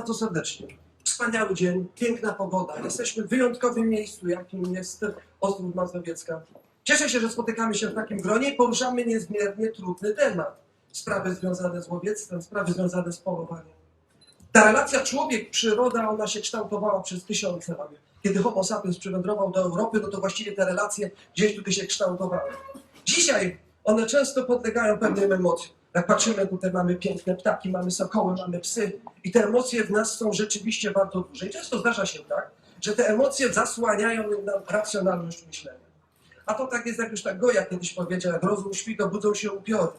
Bardzo serdecznie. Wspaniały dzień, piękna pogoda. Jesteśmy w wyjątkowym miejscu, jakim jest Ostrów Mazowiecka. Cieszę się, że spotykamy się w takim gronie i poruszamy niezmiernie trudny temat. Sprawy związane z łowiectwem, sprawy związane z polowaniem. Ta relacja człowiek-przyroda, ona się kształtowała przez tysiące lat. Kiedy Homo sapiens przywędrował do Europy, no to właściwie te relacje gdzieś tutaj się kształtowały. Dzisiaj one często podlegają pewnym emocjom. Jak patrzymy, tutaj mamy piękne ptaki, mamy sokoły, mamy psy i te emocje w nas są rzeczywiście bardzo duże. I często zdarza się tak, że te emocje zasłaniają nam racjonalność myślenia. A to tak jest, jak już tak Goja kiedyś powiedział, jak rozum śpi, to budzą się upiory.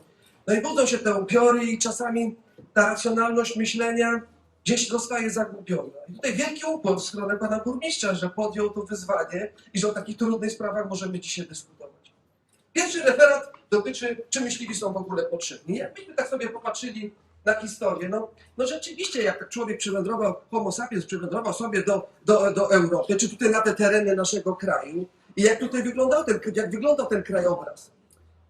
No i budzą się te upiory i czasami ta racjonalność myślenia gdzieś zostaje zagłupiona. I tutaj wielki upór w stronę pana burmistrza, że podjął to wyzwanie i że o takich trudnych sprawach możemy dzisiaj dyskutować. Pierwszy referat dotyczy, czy myśliwi są w ogóle potrzebni. Jakbyśmy tak sobie popatrzyli na historię, no, no rzeczywiście, jak człowiek przywędrował, homo sapiens przywędrował sobie do, do, do Europy, czy tutaj na te tereny naszego kraju i jak tutaj wyglądał ten, jak wyglądał ten krajobraz,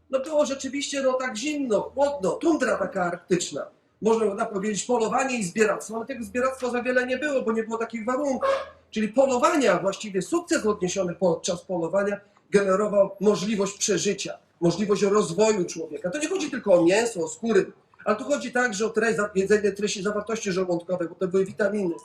no było rzeczywiście no, tak zimno, chłodno, tundra taka arktyczna. Można powiedzieć polowanie i zbieractwo, ale tego zbieractwa za wiele nie było, bo nie było takich warunków. Czyli polowania, właściwie sukces odniesiony podczas polowania generował możliwość przeżycia, możliwość rozwoju człowieka. To nie chodzi tylko o mięso, o skóry, ale tu chodzi także o treść, jedzenie treści zawartości żołądkowej, bo to były witaminy.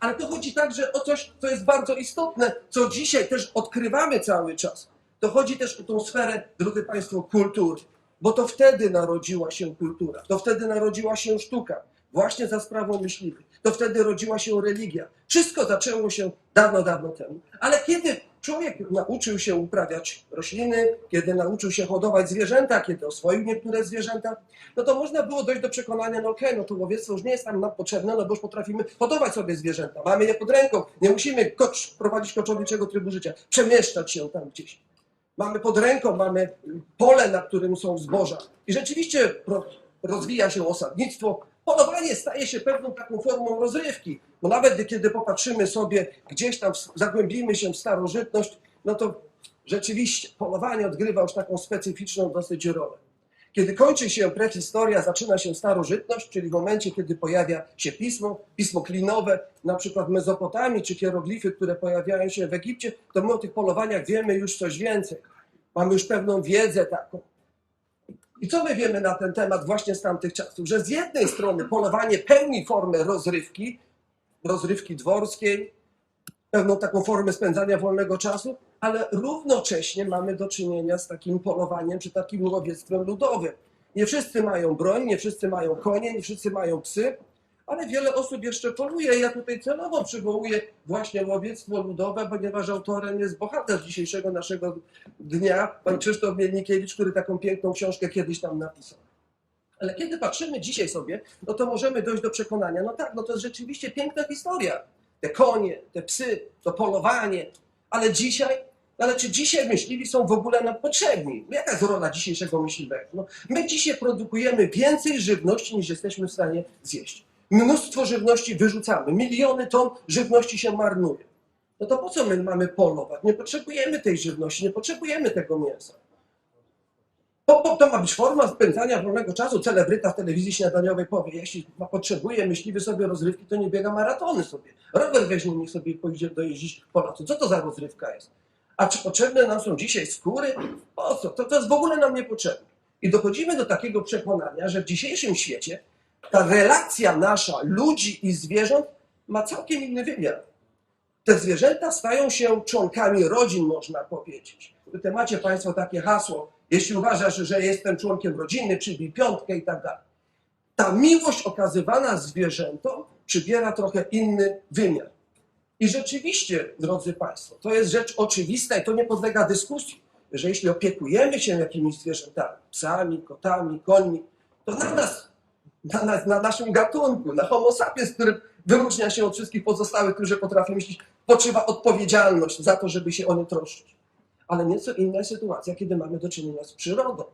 Ale to chodzi także o coś, co jest bardzo istotne, co dzisiaj też odkrywamy cały czas. To chodzi też o tą sferę, drodzy Państwo, kultury. Bo to wtedy narodziła się kultura, to wtedy narodziła się sztuka, właśnie za sprawą myśliwych. To wtedy rodziła się religia. Wszystko zaczęło się dawno, dawno temu. Ale kiedy człowiek nauczył się uprawiać rośliny, kiedy nauczył się hodować zwierzęta, kiedy oswoił niektóre zwierzęta, no to można było dojść do przekonania, no okej, no to łowiectwo już nie jest nam potrzebne, no bo już potrafimy hodować sobie zwierzęta. Mamy je pod ręką, nie musimy kocz, prowadzić koczowiczego trybu życia, przemieszczać się tam gdzieś. Mamy pod ręką, mamy pole, na którym są zboża. I rzeczywiście rozwija się osadnictwo. Polowanie staje się pewną taką formą rozrywki. Bo nawet kiedy popatrzymy sobie gdzieś tam, zagłębimy się w starożytność, no to rzeczywiście polowanie odgrywa już taką specyficzną dosyć rolę. Kiedy kończy się prehistoria, zaczyna się starożytność, czyli w momencie, kiedy pojawia się pismo, pismo klinowe, na przykład Mezopotamii, czy hieroglify, które pojawiają się w Egipcie, to my o tych polowaniach wiemy już coś więcej. Mamy już pewną wiedzę taką. I co my wiemy na ten temat właśnie z tamtych czasów? Że z jednej strony polowanie pełni formę rozrywki, rozrywki dworskiej, pewną taką formę spędzania wolnego czasu, ale równocześnie mamy do czynienia z takim polowaniem czy takim łowiectwem ludowym. Nie wszyscy mają broń, nie wszyscy mają konie, nie wszyscy mają psy, ale wiele osób jeszcze poluje. Ja tutaj celowo przywołuję właśnie łowiectwo ludowe, ponieważ autorem jest bohater dzisiejszego naszego dnia, pan Krzysztof Mielnikiewicz, który taką piękną książkę kiedyś tam napisał. Ale kiedy patrzymy dzisiaj sobie, no to możemy dojść do przekonania, no tak, no to jest rzeczywiście piękna historia. Te konie, te psy, to polowanie, ale dzisiaj, ale czy dzisiaj myśliwi są w ogóle nam potrzebni? Jaka jest rola dzisiejszego myśliwego? No, my dzisiaj produkujemy więcej żywności niż jesteśmy w stanie zjeść. Mnóstwo żywności wyrzucamy, miliony ton żywności się marnuje. No to po co my mamy polować? Nie potrzebujemy tej żywności, nie potrzebujemy tego mięsa. Po, po, to ma być forma spędzania wolnego czasu. Celebryta w telewizji śniadaniowej powie, jeśli ma- potrzebuje myśliwy sobie rozrywki, to nie biega maratony sobie. Rower weźmie, niech sobie pójdzie dojeździć po. Co to za rozrywka jest? A czy potrzebne nam są dzisiaj skóry? Po co? To, to jest w ogóle nam niepotrzebne. I dochodzimy do takiego przekonania, że w dzisiejszym świecie ta relacja nasza, ludzi i zwierząt, ma całkiem inny wymiar. Te zwierzęta stają się członkami rodzin, można powiedzieć. Tutaj macie Państwo takie hasło, jeśli uważasz, że jestem członkiem rodziny, przybij piątkę i tak dalej. Ta miłość okazywana zwierzętom przybiera trochę inny wymiar. I rzeczywiście, drodzy Państwo, to jest rzecz oczywista i to nie podlega dyskusji, że jeśli opiekujemy się jakimiś zwierzętami, psami, kotami, końmi, to na nas, na, na, na naszym gatunku, na homo sapiens, który wyróżnia się od wszystkich pozostałych, którzy potrafią myśleć, poczywa odpowiedzialność za to, żeby się o nie troszczyć. Ale nieco inna jest sytuacja, kiedy mamy do czynienia z przyrodą.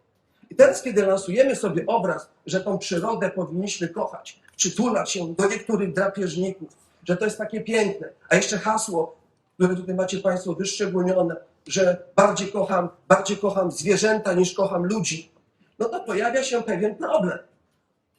I teraz, kiedy lansujemy sobie obraz, że tą przyrodę powinniśmy kochać, przytulać się do niektórych drapieżników, że to jest takie piękne, a jeszcze hasło, które tutaj macie Państwo wyszczególnione, że bardziej kocham, bardziej kocham zwierzęta niż kocham ludzi, no to pojawia się pewien problem.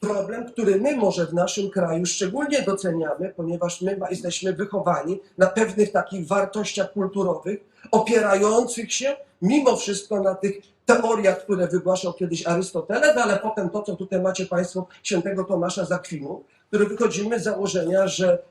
Problem, który my może w naszym kraju szczególnie doceniamy, ponieważ my jesteśmy wychowani na pewnych takich wartościach kulturowych, opierających się mimo wszystko na tych teoriach, które wygłaszał kiedyś Arystoteles, ale potem to, co tutaj macie Państwo świętego Tomasza Zakwinu, który wychodzimy z założenia, że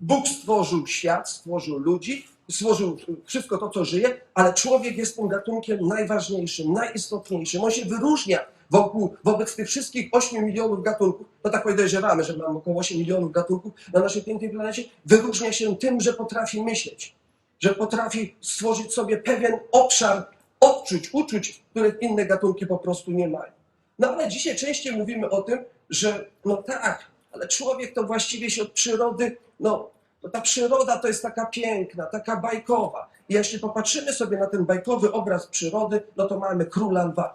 Bóg stworzył świat, stworzył ludzi, stworzył wszystko to, co żyje, ale człowiek jest tym gatunkiem najważniejszym, najistotniejszym. On się wyróżnia wokół, wobec tych wszystkich 8 milionów gatunków, to tak podejrzewamy, że mamy około 8 milionów gatunków na naszej pięknej planecie, wyróżnia się tym, że potrafi myśleć, że potrafi stworzyć sobie pewien obszar odczuć, uczuć, których inne gatunki po prostu nie mają. No ale dzisiaj częściej mówimy o tym, że no tak, ale człowiek to właściwie się od przyrody, no to ta przyroda to jest taka piękna, taka bajkowa. I jeśli popatrzymy sobie na ten bajkowy obraz przyrody, no to mamy króla lwa,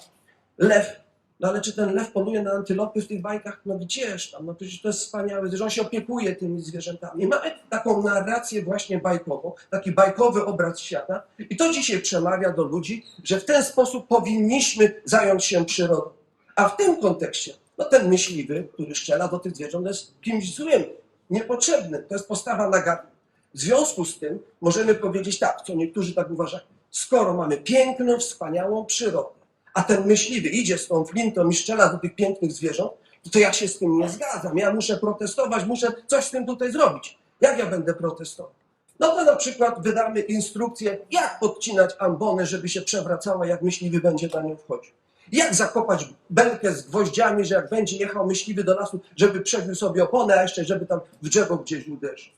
lew. No ale czy ten lew poluje na antylopy w tych bajkach? No gdzież tam, no przecież to jest wspaniałe, że on się opiekuje tymi zwierzętami. Mamy taką narrację właśnie bajkową, taki bajkowy obraz świata i to dzisiaj przemawia do ludzi, że w ten sposób powinniśmy zająć się przyrodą. A w tym kontekście, no ten myśliwy, który strzela do tych zwierząt, jest kimś złym, niepotrzebnym. To jest postawa naganna. W związku z tym możemy powiedzieć tak, co niektórzy tak uważają. Skoro mamy piękną, wspaniałą przyrodę, a ten myśliwy idzie z tą flintą i do tych pięknych zwierząt, to ja się z tym nie zgadzam. Ja muszę protestować, muszę coś z tym tutaj zrobić. Jak ja będę protestował? No to na przykład wydamy instrukcję, jak podcinać ambony, żeby się przewracała, jak myśliwy będzie na nią wchodził. Jak zakopać belkę z gwoździami, że jak będzie jechał myśliwy do lasu, żeby przebił sobie oponę, a jeszcze żeby tam w drzewo gdzieś uderzył.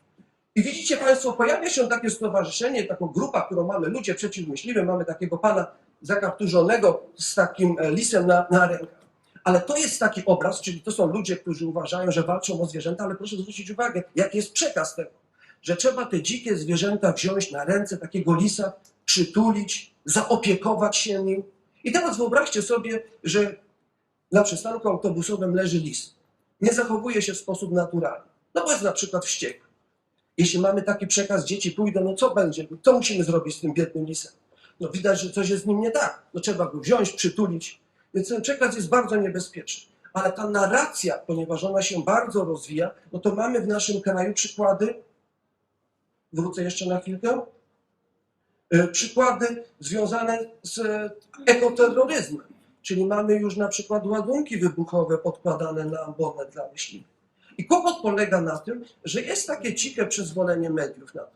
I widzicie Państwo, pojawia się takie stowarzyszenie, taką grupa, którą mamy, ludzie przeciwmyśliwi, mamy takiego pana zakapturzonego z takim e, lisem na, na rękach. Ale to jest taki obraz, czyli to są ludzie, którzy uważają, że walczą o zwierzęta, ale proszę zwrócić uwagę, jaki jest przekaz tego, że trzeba te dzikie zwierzęta wziąć na ręce takiego lisa, przytulić, zaopiekować się nim. I teraz wyobraźcie sobie, że na przystanku autobusowym leży lis. Nie zachowuje się w sposób naturalny. No bo jest na przykład wściekły. Jeśli mamy taki przekaz, dzieci pójdą, no co będzie? Co musimy zrobić z tym biednym lisem? No widać, że coś jest z nim nie tak. No trzeba go wziąć, przytulić. Więc ten przekaz jest bardzo niebezpieczny. Ale ta narracja, ponieważ ona się bardzo rozwija, no to mamy w naszym kraju przykłady, wrócę jeszcze na chwilkę, przykłady związane z e, ekoterroryzmem. Czyli mamy już na przykład ładunki wybuchowe podkładane na ambonę dla myśliwych. I kłopot polega na tym, że jest takie ciche przyzwolenie mediów na to.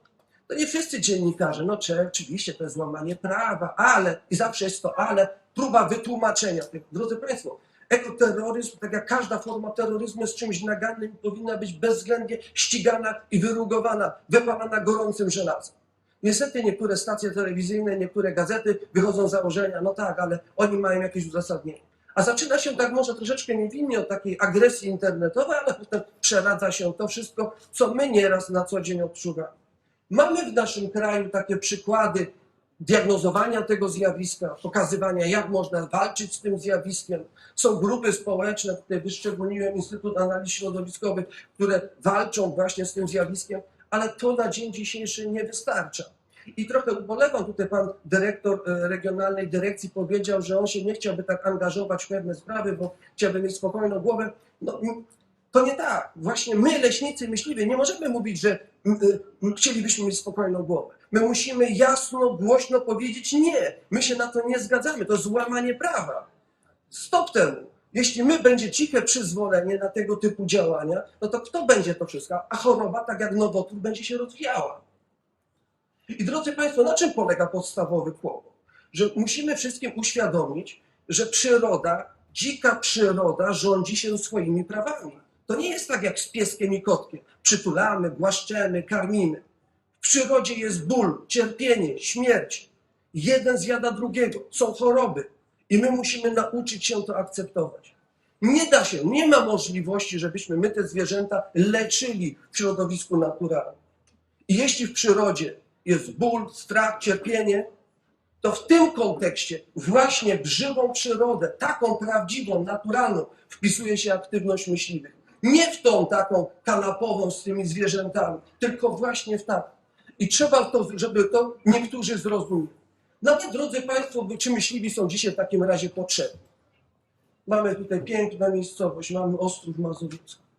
To nie wszyscy dziennikarze, no czy oczywiście to jest złamanie prawa, ale, i zawsze jest to ale, próba wytłumaczenia. Drodzy Państwo, ekoterroryzm, tak jak każda forma terroryzmu jest czymś nagannym, powinna być bezwzględnie ścigana i wyrugowana, wypalana gorącym żelazem. Niestety niektóre stacje telewizyjne, niektóre gazety wychodzą z założenia, no tak, ale oni mają jakieś uzasadnienie. A zaczyna się tak może troszeczkę niewinnie od takiej agresji internetowej, ale potem przeradza się to wszystko, co my nieraz na co dzień odczuwamy. Mamy w naszym kraju takie przykłady diagnozowania tego zjawiska, pokazywania, jak można walczyć z tym zjawiskiem. Są grupy społeczne, tutaj wyszczególniłem Instytut Analiz Środowiskowych, które walczą właśnie z tym zjawiskiem, ale to na dzień dzisiejszy nie wystarcza. I trochę ubolewam, tutaj pan dyrektor e, regionalnej dyrekcji powiedział, że on się nie chciałby tak angażować w pewne sprawy, bo chciałby mieć spokojną głowę. No, to nie tak. Właśnie my, leśnicy, myśliwi, nie możemy mówić, że m, chcielibyśmy mieć spokojną głowę. My musimy jasno, głośno powiedzieć nie. My się na to nie zgadzamy. To złamanie prawa. Stop temu. Jeśli my będzie ciche przyzwolenie na tego typu działania, no to kto będzie to wszystko? A choroba, tak jak nowotwór, będzie się rozwijała. I drodzy Państwo, na czym polega podstawowy kłopot? Że musimy wszystkim uświadomić, że przyroda, dzika przyroda rządzi się swoimi prawami. To nie jest tak jak z pieskiem i kotkiem. Przytulamy, głaszczemy, karmimy. W przyrodzie jest ból, cierpienie, śmierć. Jeden zjada drugiego, są choroby. I my musimy nauczyć się to akceptować. Nie da się, nie ma możliwości, żebyśmy my te zwierzęta leczyli w środowisku naturalnym. I jeśli w przyrodzie jest ból, strach, cierpienie, to w tym kontekście właśnie w żywą przyrodę, taką prawdziwą, naturalną, wpisuje się aktywność myśliwych. Nie w tą taką kanapową z tymi zwierzętami, tylko właśnie w taką. I trzeba to, żeby to niektórzy zrozumieli. No ale drodzy Państwo, czy myśliwi są dzisiaj w takim razie potrzebni? Mamy tutaj piękną miejscowość, mamy Ostrów Mazowiecki.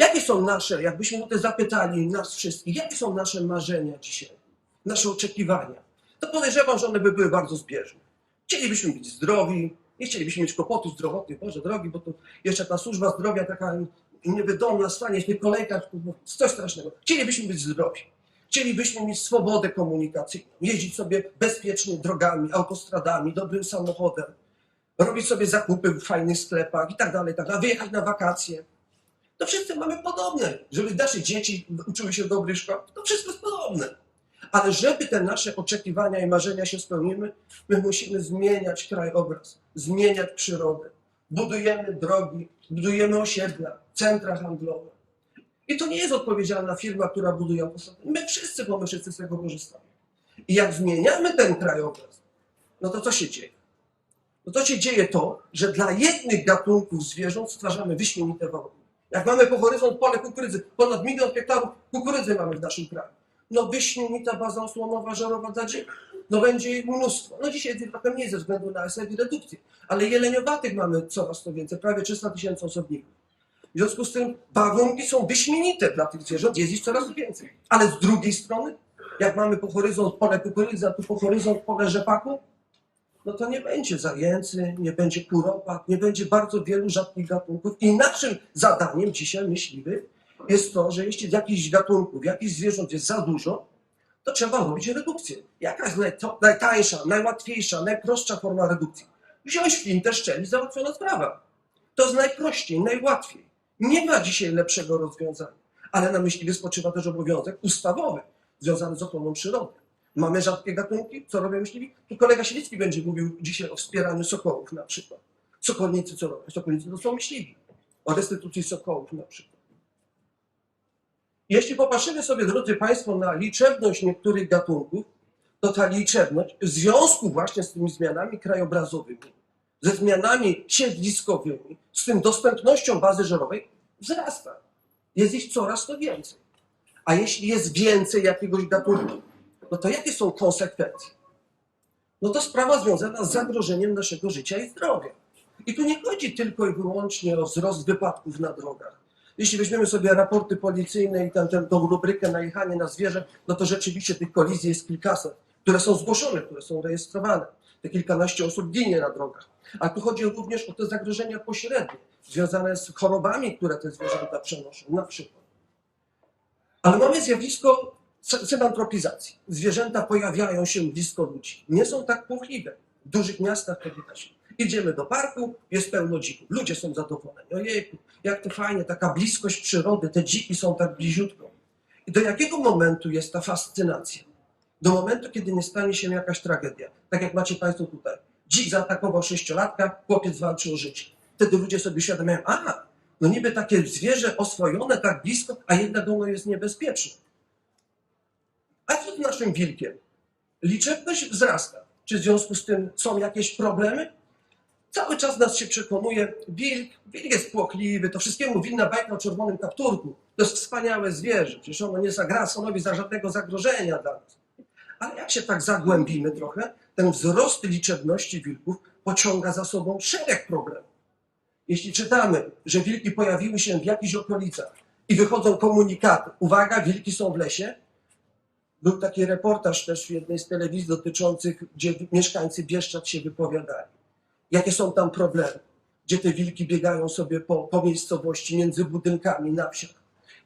Jakie są nasze, jakbyśmy tutaj zapytali nas wszystkich, jakie są nasze marzenia dzisiaj, nasze oczekiwania? To podejrzewam, że one by były bardzo zbieżne. Chcielibyśmy być zdrowi, nie chcielibyśmy mieć kłopotów zdrowotnych, Boże drogi, bo to jeszcze ta służba zdrowia taka niewydolna stanie w tych kolejkach, coś strasznego. Chcielibyśmy być zdrowi. Chcielibyśmy mieć swobodę komunikacyjną, jeździć sobie bezpiecznie drogami, autostradami, dobrym samochodem, robić sobie zakupy w fajnych sklepach i tak dalej, tak dalej, wyjechać na wakacje. To wszyscy mamy podobne. Żeby nasze dzieci uczyły się dobrych szkołach, to wszystko jest podobne. Ale żeby te nasze oczekiwania i marzenia się spełniły, my musimy zmieniać krajobraz, zmieniać przyrodę. Budujemy drogi, budujemy osiedla, centra handlowe. I to nie jest odpowiedzialna firma, która buduje autostrady. My wszyscy, bo my wszyscy z tego korzystamy. I jak zmieniamy ten krajobraz, no to co się dzieje? No to się dzieje to, że dla jednych gatunków zwierząt stwarzamy wyśmienite warunki. Jak mamy po horyzont pole kukurydzy, ponad milion hektarów kukurydzy mamy w naszym kraju. No wyśmienita baza osłonowa, żarowa dla. No będzie ich mnóstwo. No dzisiaj trochę mniej ze względu na SF i redukcję. Ale jeleniowatych mamy coraz to więcej, prawie 300 tysięcy osobników. W związku z tym warunki są wyśmienite dla tych zwierząt, jest ich coraz więcej. Ale z drugiej strony, jak mamy po horyzont pole kukurydzy, a tu po horyzont pole rzepaku, no to nie będzie zajęcy, nie będzie kuropak, nie będzie bardzo wielu rzadkich gatunków. I naszym zadaniem dzisiaj myśliwych jest to, że jeśli jakichś gatunków, jakichś zwierząt jest za dużo, to trzeba robić redukcję. Jaka jest najtańsza, najłatwiejsza, najprostsza forma redukcji? Wziąć flintę, szczelić, załatwiona sprawa. To jest najprościej, najłatwiej. Nie ma dzisiaj lepszego rozwiązania. Ale na myśliwych spoczywa też obowiązek ustawowy związany z ochroną przyrody. Mamy rzadkie gatunki, co robią myśliwi? Tu kolega Sielicki będzie mówił dzisiaj o wspieraniu sokołów na przykład. Sokolnicy co robią? Sokolnicy to są myśliwi. O restytucji sokołów na przykład. Jeśli popatrzymy sobie, drodzy Państwo, na liczebność niektórych gatunków, to ta liczebność w związku właśnie z tymi zmianami krajobrazowymi, ze zmianami siedliskowymi, z tym dostępnością bazy żerowej wzrasta. Jest ich coraz to więcej. A jeśli jest więcej jakiegoś gatunku, no to jakie są konsekwencje? No to sprawa związana z zagrożeniem naszego życia i zdrowia. I tu nie chodzi tylko i wyłącznie o wzrost wypadków na drogach. Jeśli weźmiemy sobie raporty policyjne i tam, tam, tą rubrykę najechanie na zwierzę, no to rzeczywiście tych kolizji jest kilkaset, które są zgłoszone, które są rejestrowane. Te kilkanaście osób ginie na drogach. A tu chodzi również o te zagrożenia pośrednie, związane z chorobami, które te zwierzęta przenoszą, na przykład. Ale mamy zjawisko celantropizacji. Zwierzęta pojawiają się blisko ludzi. Nie są tak płochliwe. W dużych miastach to widać. Idziemy do parku, jest pełno dzików. Ludzie są zadowoleni. Ojej, jak to fajnie, taka bliskość przyrody, te dziki są tak bliziutko. I do jakiego momentu jest ta fascynacja? Do momentu, kiedy nie stanie się jakaś tragedia. Tak jak macie Państwo tutaj. Dzik zaatakował sześciolatka, chłopiec walczy o życie. Wtedy ludzie sobie uświadamiają, a, no niby takie zwierzę oswojone tak blisko, a jednak ono jest niebezpieczne. A co z naszym wilkiem? Liczebność wzrasta. Czy w związku z tym są jakieś problemy? Cały czas nas się przekonuje, wilk, wilk jest płochliwy, to wszystkiemu winna bajka o czerwonym kapturku. To jest wspaniałe zwierzę, przecież ono nie zagra stanowi za żadnego zagrożenia dla nas. Ale jak się tak zagłębimy trochę, ten wzrost liczebności wilków pociąga za sobą szereg problemów. Jeśli czytamy, że wilki pojawiły się w jakichś okolicach i wychodzą komunikaty, uwaga, wilki są w lesie, był taki reportaż też w jednej z telewizji dotyczących, gdzie mieszkańcy Bieszczad się wypowiadali. Jakie są tam problemy? Gdzie te wilki biegają sobie po, po miejscowości, między budynkami, na wsiach.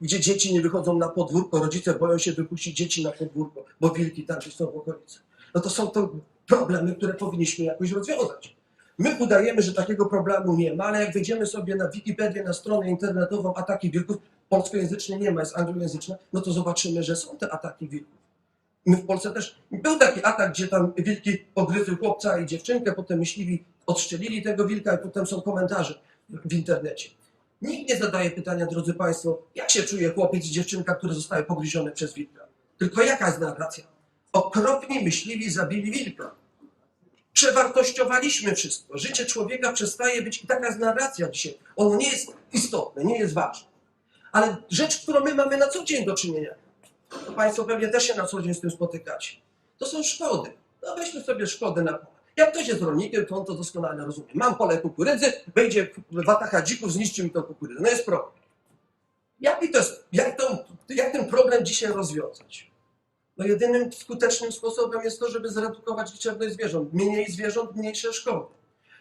Gdzie dzieci nie wychodzą na podwórko, rodzice boją się wypuścić dzieci na podwórko, bo wilki tam są w okolicy. No to są to problemy, które powinniśmy jakoś rozwiązać. My udajemy, że takiego problemu nie ma, ale jak wejdziemy sobie na Wikipedię, na stronę internetową ataki wilków, polskojęzycznej nie ma, jest anglojęzyczna, no to zobaczymy, że są te ataki wilków. My w Polsce też był taki atak, gdzie tam wilki pogryzły chłopca i dziewczynkę, potem myśliwi odstrzelili tego wilka i potem są komentarze w internecie. Nikt nie zadaje pytania, drodzy Państwo, jak się czuje chłopiec i dziewczynka, które zostały pogryzione przez wilka. Tylko jaka jest narracja? Okropni myśliwi zabili wilka. Przewartościowaliśmy wszystko. Życie człowieka przestaje być i taka jest narracja dzisiaj. Ono nie jest istotne, nie jest ważne. Ale rzecz, którą my mamy na co dzień do czynienia, Państwo pewnie też się na co dzień z tym spotykacie. To są szkody. No weźmy sobie szkody na pole. Jak ktoś jest rolnikiem, to on to doskonale rozumie. Mam pole kukurydzy, wejdzie watacha dzików, zniszczy mi tą kukurydzę. No jest problem. Jaki to jest, jak, to, jak ten problem dzisiaj rozwiązać? No jedynym skutecznym sposobem jest to, żeby zredukować liczebność zwierząt. Mniej zwierząt, mniejsze szkody.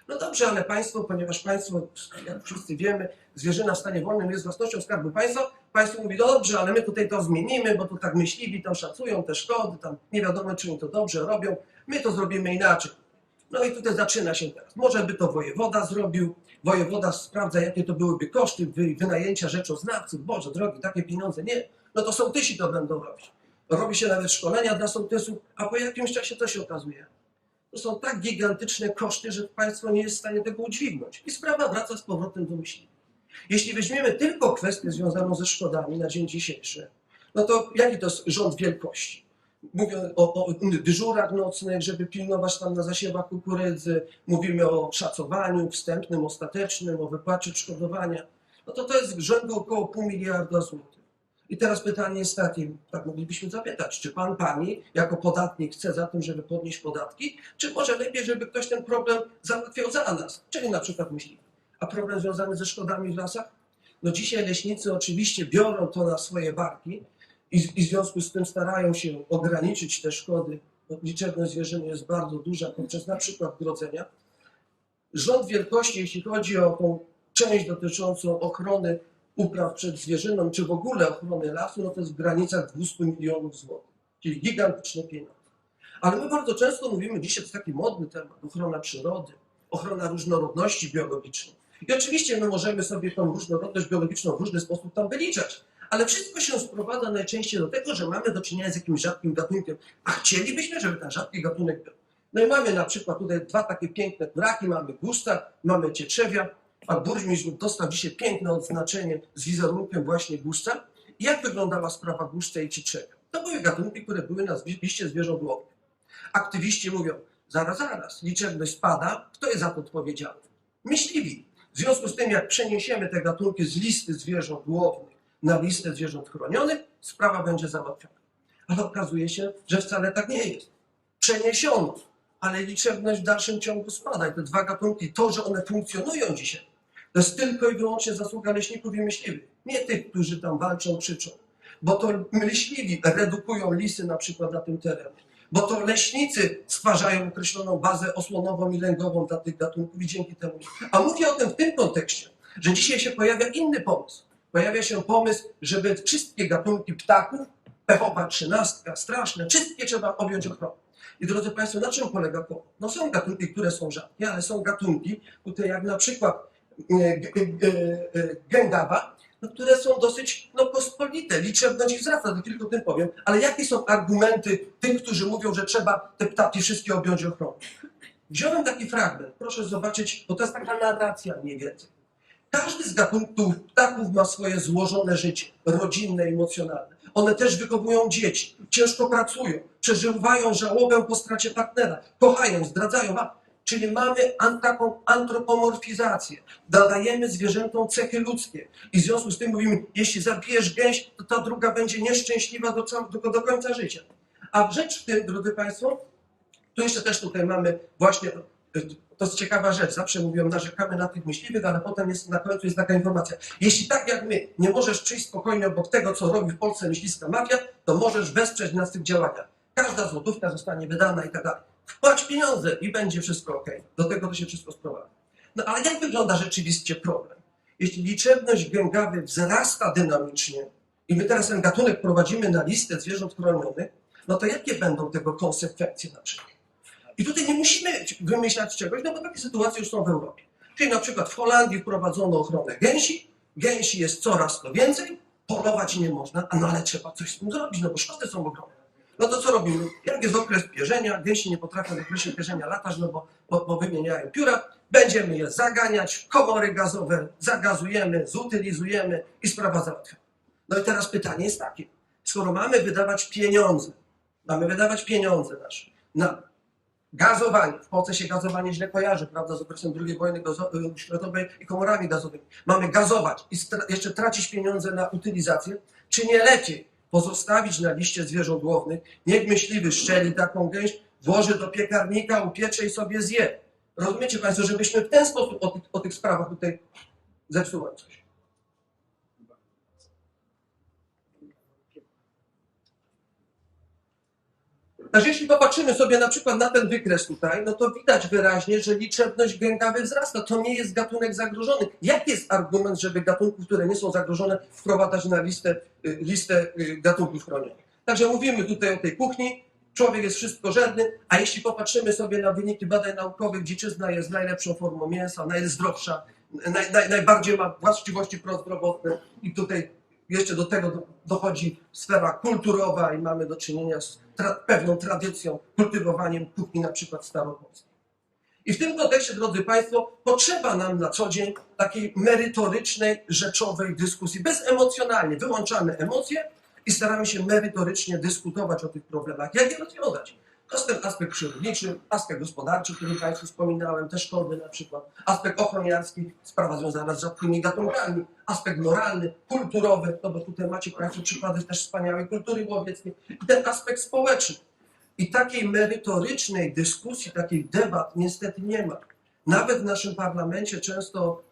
No dobrze, ale państwo, ponieważ państwo, jak wszyscy wiemy, zwierzyna w stanie wolnym jest własnością Skarbu Państwa, państwo mówi, dobrze, ale my tutaj to zmienimy, bo to tak myśliwi tam szacują te szkody, tam nie wiadomo, czy oni to dobrze robią, my to zrobimy inaczej. No i tutaj zaczyna się teraz. Może by to wojewoda zrobił, wojewoda sprawdza, jakie to byłyby koszty wy- wynajęcia rzeczoznawców, Boże drogi, takie pieniądze, nie. No to sołtysi to będą robić. Robi się nawet szkolenia dla sołtysów, a po jakimś czasie to się okazuje. To są tak gigantyczne koszty, że państwo nie jest w stanie tego udźwignąć. I sprawa wraca z powrotem do myśli. Jeśli weźmiemy tylko kwestię związaną ze szkodami na dzień dzisiejszy, no to jaki to jest rząd wielkości? Mówię o, o dyżurach nocnych, żeby pilnować tam na zasiewach kukurydzy, mówimy o szacowaniu wstępnym, ostatecznym, o wypłacie odszkodowania. No to to jest rzędu około pół miliarda złotych. I teraz pytanie jest takie, tak moglibyśmy zapytać, czy pan, pani jako podatnik chce za tym, żeby podnieść podatki, czy może lepiej, żeby ktoś ten problem załatwiał za nas, czyli na przykład myśli. A problem związany ze szkodami w lasach? No dzisiaj leśnicy oczywiście biorą to na swoje barki i, i w związku z tym starają się ograniczyć te szkody. Liczebność zwierzyny jest bardzo duża poprzez na przykład grodzenia. Rząd wielkości, jeśli chodzi o tą część dotyczącą ochrony upraw przed zwierzyną, czy w ogóle ochrony lasu, no to jest w granicach 200 milionów złotych, czyli gigantyczne pieniądze. Ale my bardzo często mówimy, dzisiaj to taki modny temat, ochrona przyrody, ochrona różnorodności biologicznej. I oczywiście my możemy sobie tą różnorodność biologiczną w różny sposób tam wyliczać, ale wszystko się sprowadza najczęściej do tego, że mamy do czynienia z jakimś rzadkim gatunkiem, a chcielibyśmy, żeby ten rzadki gatunek był. No i mamy na przykład tutaj dwa takie piękne braki, mamy gusta, mamy cietrzewia, a burmistrz dostał dzisiaj piękne odznaczenie z wizerunkiem właśnie gusta. I jak wyglądała sprawa gusta i cietrzewia? To były gatunki, które były na liście zwierząt łownych. Aktywiści mówią, zaraz, zaraz, liczebność spada, kto jest za to odpowiedzialny? Myśliwi. W związku z tym, jak przeniesiemy te gatunki z listy zwierząt łownych na listę zwierząt chronionych, sprawa będzie załatwiona. Ale okazuje się, że wcale tak nie jest. Przeniesiono, ale liczebność w dalszym ciągu spada. I te dwa gatunki, to, że one funkcjonują dzisiaj, to jest tylko i wyłącznie zasługa leśników i myśliwych. Nie tych, którzy tam walczą, krzyczą. Bo to myśliwi redukują lisy na przykład na tym terenie. Bo to leśnicy stwarzają określoną bazę osłonową i lęgową dla tych gatunków i dzięki temu. A mówię o tym w tym kontekście, że dzisiaj się pojawia inny pomysł. Pojawia się pomysł, żeby wszystkie gatunki ptaków, pechowa trzynastka, straszne, wszystkie trzeba objąć ochroną. I drodzy Państwo, na czym polega to? No są gatunki, które są rzadkie, ale są gatunki, tutaj jak na przykład e, e, gęgawa, no, które są dosyć no, pospolite. Liczebność ich wzrasta, to tylko tym powiem. Ale jakie są argumenty tych, którzy mówią, że trzeba te ptaki wszystkie objąć ochroną? Wziąłem taki fragment, proszę zobaczyć, bo to jest taka narracja mniej więcej. Każdy z gatunków ptaków ma swoje złożone życie, rodzinne, emocjonalne. One też wychowują dzieci, ciężko pracują, przeżywają żałobę po stracie partnera, kochają, zdradzają. A, Czyli mamy antropomorfizację. Dodajemy zwierzętom cechy ludzkie. I w związku z tym mówimy, jeśli zabijesz gęś, to ta druga będzie nieszczęśliwa do, do, do końca życia. A rzecz w tym, drodzy Państwo, tu jeszcze też tutaj mamy właśnie, y, to jest ciekawa rzecz, zawsze mówią, narzekamy na tych myśliwych, ale potem jest, na końcu jest taka informacja. Jeśli tak jak my nie możesz przyjść spokojnie obok tego, co robi w Polsce myśliwska mafia, to możesz wesprzeć nas w tych działaniach. Każda złotówka zostanie wydana i tak dalej. Wpłać pieniądze i będzie wszystko ok. Do tego to się wszystko sprowadza. No ale jak wygląda rzeczywiście problem? Jeśli liczebność gęgawy wzrasta dynamicznie i my teraz ten gatunek prowadzimy na listę zwierząt chronionych, no to jakie będą tego konsekwencje na przykład? I tutaj nie musimy wymyślać czegoś, no bo takie sytuacje już są w Europie. Czyli na przykład w Holandii wprowadzono ochronę gęsi, gęsi jest coraz to więcej, polować nie można, no ale trzeba coś z tym zrobić, no bo szkody są ogromne. No to co robimy? Jak jest okres pierzenia, gęsi nie potrafią w okresie pierzenia latać, no bo, bo, bo wymieniają pióra, będziemy je zaganiać, komory gazowe, zagazujemy, zutylizujemy i sprawa załatwiona. No i teraz pytanie jest takie, skoro mamy wydawać pieniądze, mamy wydawać pieniądze nasze na gazowanie, w Polsce się gazowanie źle kojarzy, prawda, z okresem II wojny y, światowej i komorami gazowymi. Mamy gazować i jeszcze tracić pieniądze na utylizację, czy nie lepiej pozostawić na liście zwierząt łownych, niech myśliwy szczeli taką gęś, włoży do piekarnika, upiecze i sobie zje. Rozumiecie Państwo, żebyśmy w ten sposób o tych, o tych sprawach tutaj zepsułem coś. Także jeśli popatrzymy sobie na przykład na ten wykres tutaj, no to widać wyraźnie, że liczebność gęgawy wzrasta. To nie jest gatunek zagrożony. Jaki jest argument, żeby gatunków, które nie są zagrożone, wprowadzać na listę, y, listę y, gatunków chronionych? Także mówimy tutaj o tej kuchni. Człowiek jest wszystkożerny, a jeśli popatrzymy sobie na wyniki badań naukowych, dziczyzna jest najlepszą formą mięsa, najzdrowsza, naj, naj, najbardziej ma właściwości prozdrowotne i tutaj jeszcze do tego do- dochodzi sfera kulturowa i mamy do czynienia z tra pewną tradycją, kultywowaniem kuchni na przykład staropolskiej. I w tym kontekście, drodzy Państwo, potrzeba nam na co dzień takiej merytorycznej, rzeczowej dyskusji, bezemocjonalnie. Wyłączamy emocje i staramy się merytorycznie dyskutować o tych problemach. Jak je rozwiązać? To jest ten aspekt przyrodniczy, aspekt gospodarczy, o którym Państwu wspominałem, te szkody na przykład, aspekt ochroniarski, sprawa związana z rzadkimi gatunkami, aspekt moralny, kulturowy, no bo tutaj macie Państwo przykłady też wspaniałej kultury łowieckiej, i ten aspekt społeczny. I takiej merytorycznej dyskusji, takich debat niestety nie ma. Nawet w naszym parlamencie często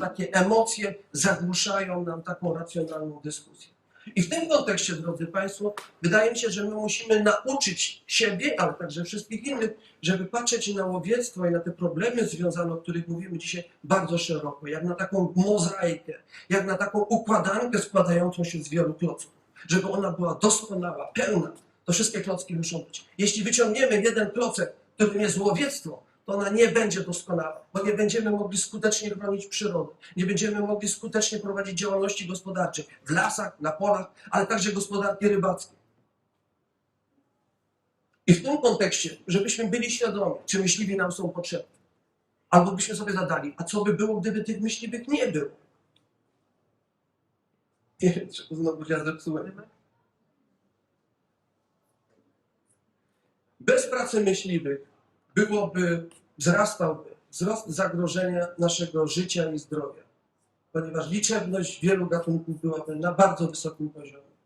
takie emocje zagłuszają nam taką racjonalną dyskusję. I w tym kontekście, drodzy Państwo, wydaje się, że my musimy nauczyć siebie, ale także wszystkich innych, żeby patrzeć na łowiectwo i na te problemy związane, o których mówimy dzisiaj, bardzo szeroko, jak na taką mozaikę, jak na taką układankę składającą się z wielu klocków. Żeby ona była doskonała, pełna, to wszystkie klocki muszą być. Jeśli wyciągniemy jeden klocek, którym jest łowiectwo, to ona nie będzie doskonała, bo nie będziemy mogli skutecznie chronić przyrody, nie będziemy mogli skutecznie prowadzić działalności gospodarczej w lasach, na polach, ale także gospodarki rybackiej. I w tym kontekście, żebyśmy byli świadomi, czy myśliwi nam są potrzebni, albo byśmy sobie zadali, a co by było, gdyby tych myśliwych nie było? Nie wiem, czy znowu ja zepsułem. Bez pracy myśliwych byłoby, wzrastałby wzrost zagrożenia naszego życia i zdrowia, ponieważ liczebność wielu gatunków byłaby na bardzo wysokim poziomie.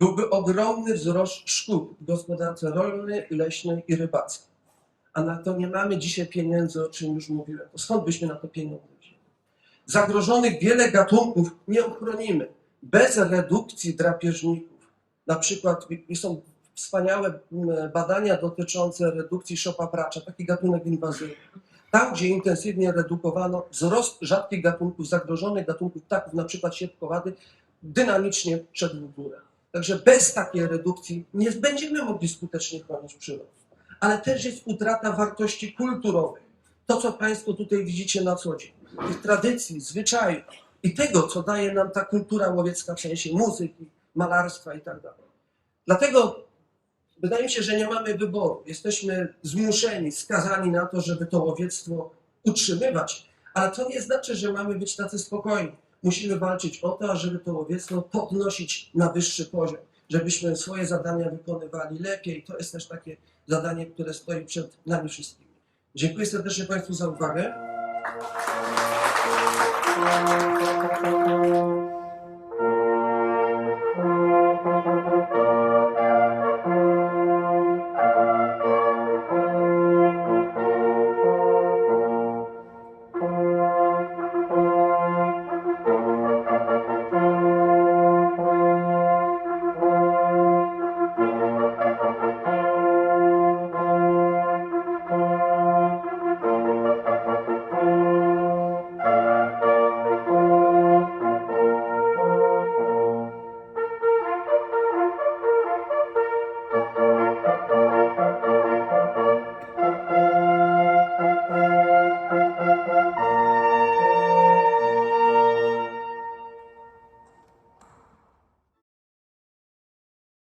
Byłby ogromny wzrost szkód w gospodarce rolnej, leśnej i rybackiej. A na to nie mamy dzisiaj pieniędzy, o czym już mówiłem. To skąd byśmy na to pieniądze wzięli? Zagrożonych wiele gatunków nie ochronimy bez redukcji drapieżników. Na przykład są wspaniałe mm, badania dotyczące redukcji szopa pracza, taki gatunek inwazyjny. Tam, gdzie intensywnie redukowano wzrost rzadkich gatunków, zagrożonych gatunków ptaków, na przykład siepkowady, dynamicznie szedł w górę. Także bez takiej redukcji nie będziemy mogli skutecznie chronić przyrody. Ale też jest utrata wartości kulturowych. To, co Państwo tutaj widzicie na co dzień. Tych tradycji, zwyczajów i tego, co daje nam ta kultura łowiecka w sensie muzyki, malarstwa i tak dalej. Dlatego wydaje mi się, że nie mamy wyboru. Jesteśmy zmuszeni, skazani na to, żeby to łowiectwo utrzymywać, ale to nie znaczy, że mamy być tacy spokojni. Musimy walczyć o to, żeby to łowiectwo podnosić na wyższy poziom, żebyśmy swoje zadania wykonywali lepiej. To jest też takie zadanie, które stoi przed nami wszystkimi. Dziękuję serdecznie Państwu za uwagę.